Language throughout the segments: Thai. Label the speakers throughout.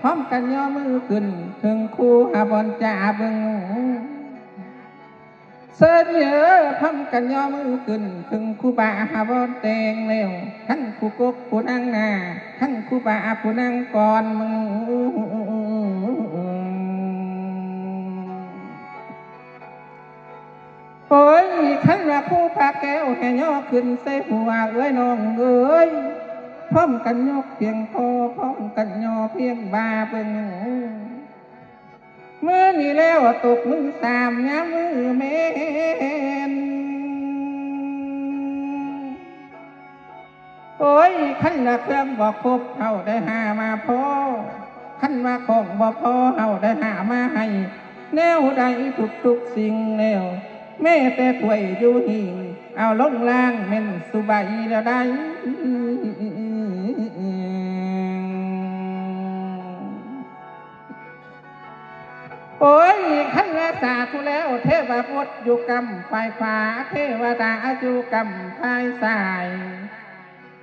Speaker 1: พร้อมกันย่อมือขึ้น ถึงคู่หาบอลจ่าเบิงเสิร์เยอะพร้อมกันย่อมือขึ้น ถึงคู่บาหาบอลแตงเร็วทั้งคู่กกผู้นั่งหน้าทั้งคู่บาผู้นั่งก่อนมึงโอ้ยขันว่าผู้พาแก้วแห่ย่อขึ้นใส่หัวเอ้ยน้องเอ้ย พร้อมกันยกเพียงพอพร้อมกันยอเพียงบาเบิ่งเมื่อนี้แล้วตกมือสามย้ำมือเมนโอ้ยขันละเครื่องบอกครบเฮาได้หามาพอขันว่าของบ่พอเฮาได้หามาให้ แนวใดทุกทุกสิ่งแนวแม่แต่ถวยอยู่หิงเอาลงล่างเม่นสุบายแล้วได้ โอ้ยขันละสาธุแล้ว เทวพุทธอยู่กำฝ่ายขวาเทวดาอยู่กำฝ่ายซ้าย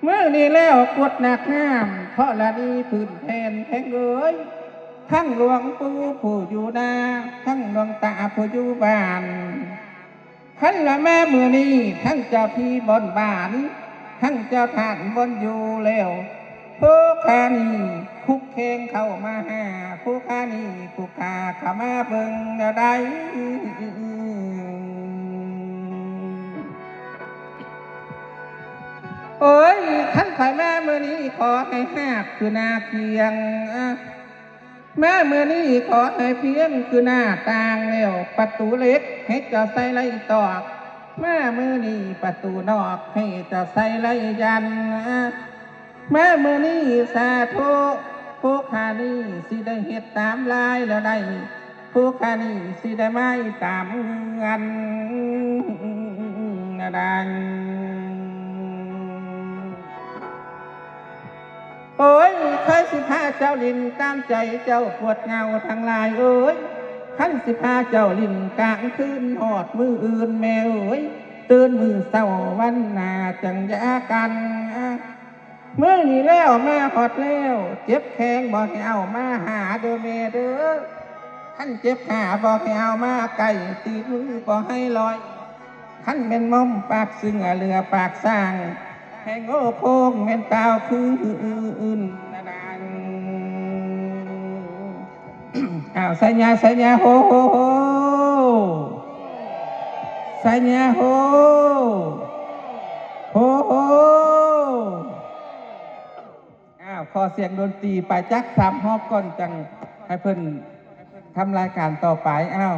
Speaker 1: เมื่อนี้แล้วกดหนักห้ามเพราะละนี้พื้นแผ่นแห่งเอ้ยทั้งหลวงปู่ผู้อยู่นาทั้งหลวงตาผู้อยู่บ้านขันละแม่มือนี้ทั้งเจ้าที่บนบ้าน ทั้งเจ้าทานบนอยู่แล้ว ผู้ขานี่คุกเคงเข้ามาหาผู้ขานี่ผู้ขาเข้ามาเบิ่งได้โอ้ยขันข่อยแม่มือนี้ขอให้หากคือนาเคียงแม่มือนี้ขอให้เพียงคือหน้าต่างแล้วประตูเล็กให้จ้าใส่ไรตอกแม่มือนี้ประตูนอกให้จ้าใส่ไรยัน แม่มือนี้สาธุผู้ขานี้สิได้เฮ็ดตามลายแล้วได้ผู้ขานี้สิได้ไม่ตามเงินดังโอ้ยเคยสิพาเจ้าลินตามใจเจ้าปวดเงาทางลายเอ้ยขันสิพาเจ้าลินกลางคืนหอดมืออื่นแม่เอ้ยตื่นมือเศร้าวันหนาจังยากัน เมื่อนี้แล้วมาหอดแล้วเจ็บแข้งบอกให้เอามาหาเด้อแม่เด้อขันเจ็บขาบอกให้เอามาไก่ตีมือบอกให้ลอยขันเป็นมอมปากซึ่งเรือปากสร้างแห่งโอ้โพงเม่นตาวคืออื่นนาดานอ้าวสัญญาสัญญาโฮโฮโฮสัญญาโฮโฮอ้าวขอ เสียงดนตรีไปจักสามฮอบก่อนจังให้เพิ่นทำรายการต่อไปอ้าว